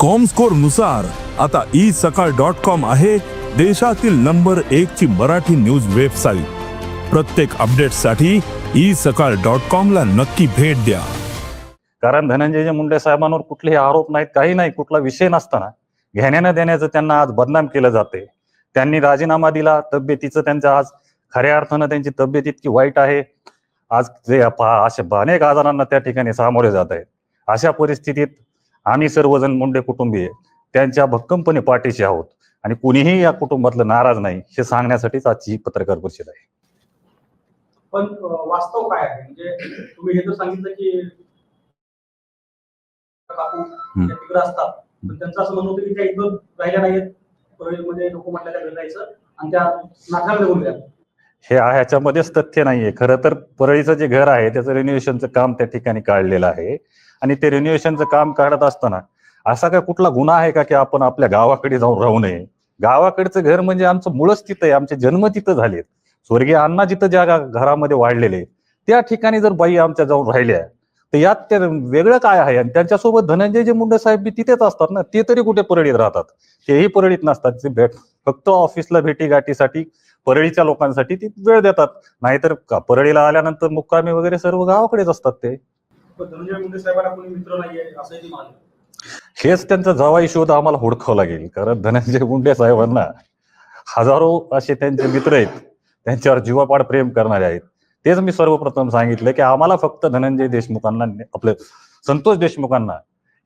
कॉमस्कोरनुसार आता ई सकाळ dot com आहे देशातील नंबर एक ची मराठी न्यूज वेबसाईट प्रत्येक अपडेटसाठी ई सकाळ डॉट कॉम ला नक्की भेट द्या. कारण धनंजय मुंडे साहेबांवर कुठलेही आरोप नाहीत काही नाही कुठला विषय नसताना घेण्यानं देण्याचं त्यांना आज बदनाम केलं जाते त्यांनी राजीनामा दिला तब्येतीचं त्यांचं आज खऱ्या अर्थानं त्यांची तब्येत इतकी वाईट आहे. आज जे पा- अनेक आजारांना त्या ठिकाणी सामोरे जात आहेत. अशा परिस्थितीत आम्ही सर्वजण मुंडे कुटुंबीय त्यांच्या भक्कमपणे पाठीशी आहोत. आणि कुणीही या कुटुंबातलं नाराज नाही हे सांगण्यासाठीच आजची ही पत्रकार परिषद आहे. पण वास्तव काय आहे? म्हणजे तुम्ही हे तर सांगितलं की काकू तिकडे असतात. पण त्यांचं असं म्हणणं होतं की त्या इथं राहिल्या नाहीयेत. परळीमध्ये नको म्हटलं त्या घरी राहायचं आणि त्या नाथाला निघून गेल्या हे ह्याच्यामध्येच तथ्य नाहीये. खरं तर परळीचं जे घर आहे त्याचं रिन्युएशनचं काम त्या ठिकाणी काढलेलं आहे. आणि ते रिन्युएशनचं काम काढत असताना असा काय कुठला गुन्हा आहे का की आपण आपल्या गावाकडे जाऊन राहू नये? गावाकडचं घर म्हणजे आमचं मुळच तिथं आहे. आमचे जन्म तिथं झालेत. स्वर्गीय अण्णा जिथं ज्या घरामध्ये वाढलेले त्या ठिकाणी जर बाई आमच्या जाऊन राहिल्या तर यात ते वेगळं काय आहे? आणि त्यांच्यासोबत धनंजय मुंडे साहेब बी तिथेच असतात ना ते तरी कुठे परळीत राहतात? तेही परळीत नसतात. ते भेट फक्त ऑफिसला भेटी गाठीसाठी परळीच्या लोकांसाठी ती वेळ देतात. नाहीतर का- परळीला आल्यानंतर मुक्कामी वगैरे सर्व गावाकडेच असतात ते. हेच त्यांचा जवाई शोध आम्हाला हुडकावं लागेल. कारण धनंजय मुंडे साहेबांना हजारो असे त्यांचे मित्र आहेत. त्यांच्यावर जीवापाड प्रेम करणारे आहेत. तेच मी सर्वप्रथम सांगितलं की आम्हाला फक्त धनंजय देशमुखांना आपलं संतोष देशमुखांना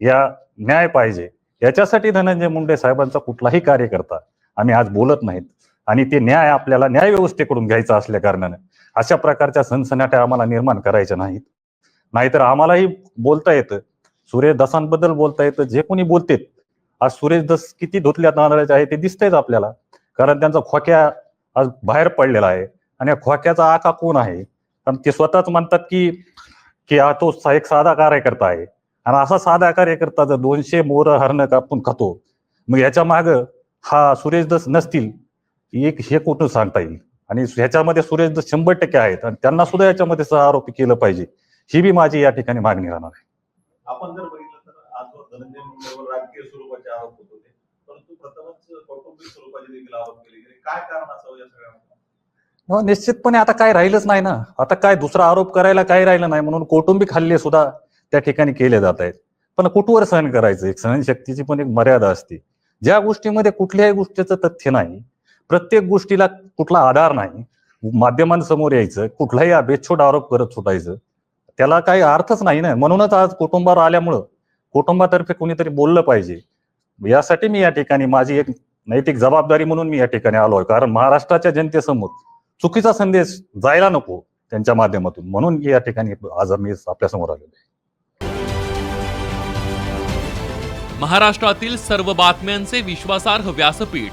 या न्याय पाहिजे. याच्यासाठी धनंजय मुंडे साहेबांचा कुठलाही कार्यकर्ता आम्ही आज बोलत नाहीत. आणि ते न्याय आपल्याला न्याय व्यवस्थेकडून घ्यायचा असल्या कारणाने. अशा प्रकारच्या सनसनाट्या आम्हाला निर्माण करायच्या नाहीत. नाहीतर आम्हालाही बोलता येतं. सुरेश दसांबद्दल बोलता येतं. जे कोणी बोलतेत आज सुरेश दस किती धुतल्यात तांदळाचे आहे ते दिसतंयच आपल्याला. कारण त्यांचा खोक्या आज बाहेर पडलेला आहे. आणि या खोक्याचा आका कोण आहे? कारण ते स्वतःच म्हणतात की की हा तो एक साधा कार्यकर्ता आहे. आणि असा साधा कार्यकर्ता जर दोनशे मोर हरणं कापून खातो मग याच्या माग हा सुरेश दस नसतील. एक हे कुठून सांगता येईल? आणि ह्याच्यामध्ये सुरेश शंभर टक्के आहेत आणि त्यांना सुद्धा याच्यामध्ये सह आरोपी केलं पाहिजे. ही बी माझी या ठिकाणी मागणी राहणार आहे. आपण जर बघितलं तर आजवर धनंजय मुंडेवर राजकीय स्वरूपाचे आरोप होत होते. परंतु प्रथमच कौटुंबिक स्वरूपाचे देखील आरोप केले गेले. काय कारण असावं या सगळ्या हो, निश्चितपणे आता काय राहिलंच नाही ना. आता काय दुसरा आरोप करायला काय राहिलं नाही म्हणून कौटुंबिक हल्ले सुद्धा त्या ठिकाणी केले जात आहेत. पण कुठवर सहन करायचं? एक सहनशक्तीची पण एक मर्यादा असते. ज्या गोष्टीमध्ये कुठल्याही गोष्टीचं तथ्य नाही प्रत्येक गोष्टीला कुठला आधार नाही. माध्यमांसमोर यायचं कुठलाही अभेच्छोट आरोप करत सुटायचं. त्याला काही अर्थच नाही ना. म्हणूनच आज कुटुंबावर आल्यामुळं कुटुंबातर्फे कोणीतरी बोललं पाहिजे. यासाठी मी या ठिकाणी माझी एक नैतिक जबाबदारी म्हणून मी या ठिकाणी आलोय कारण महाराष्ट्राच्या जनतेसमोर चुकीचा संदेश जायला नको त्यांच्या माध्यमातून. म्हणून या ठिकाणी आज मी आपल्यासमोर आलेलो आहे. महाराष्ट्रातील सर्व बातम्यांचे विश्वासार्ह व्यासपीठ